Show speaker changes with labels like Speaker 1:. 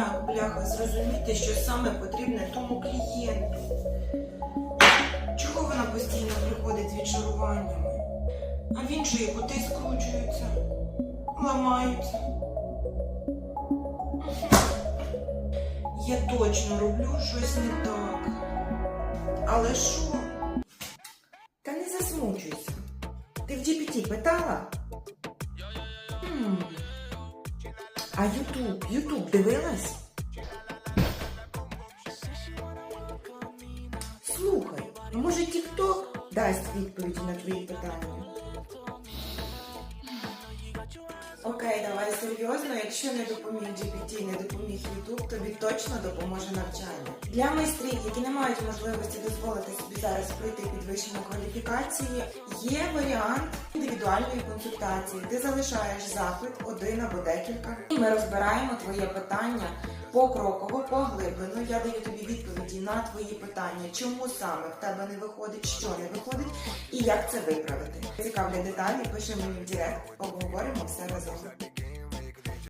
Speaker 1: як, бляха, зрозуміти, що саме потрібне тому клієнту? Чого вона постійно приходить з відшаруваннями? А в іншої кути скручуються, ламаються. Я точно роблю щось не так. Але що? Та не засмучуйся. Ти в GPT питала? А Ютуб? Ютуб дивилась? Слухай, може Тікток дасть відповіді на твої питання? Окей, давай серйозно. Якщо не допоміг GPT, не допоміг YouTube, тобі точно допоможе навчання. Для майстрів, які не мають можливості дозволити собі зараз пройти підвищення кваліфікації, є варіант індивідуальної консультації. Ти залишаєш запит один або декілька, і ми розбираємо твоє питання покроково, поглиблено. Я даю тобі відповіді на твої питання, чому саме в тебе не виходить, що не виходить, і як це виправити. Цікавлять деталі, пиши мені в директ, обговоримо все разом. Exactly.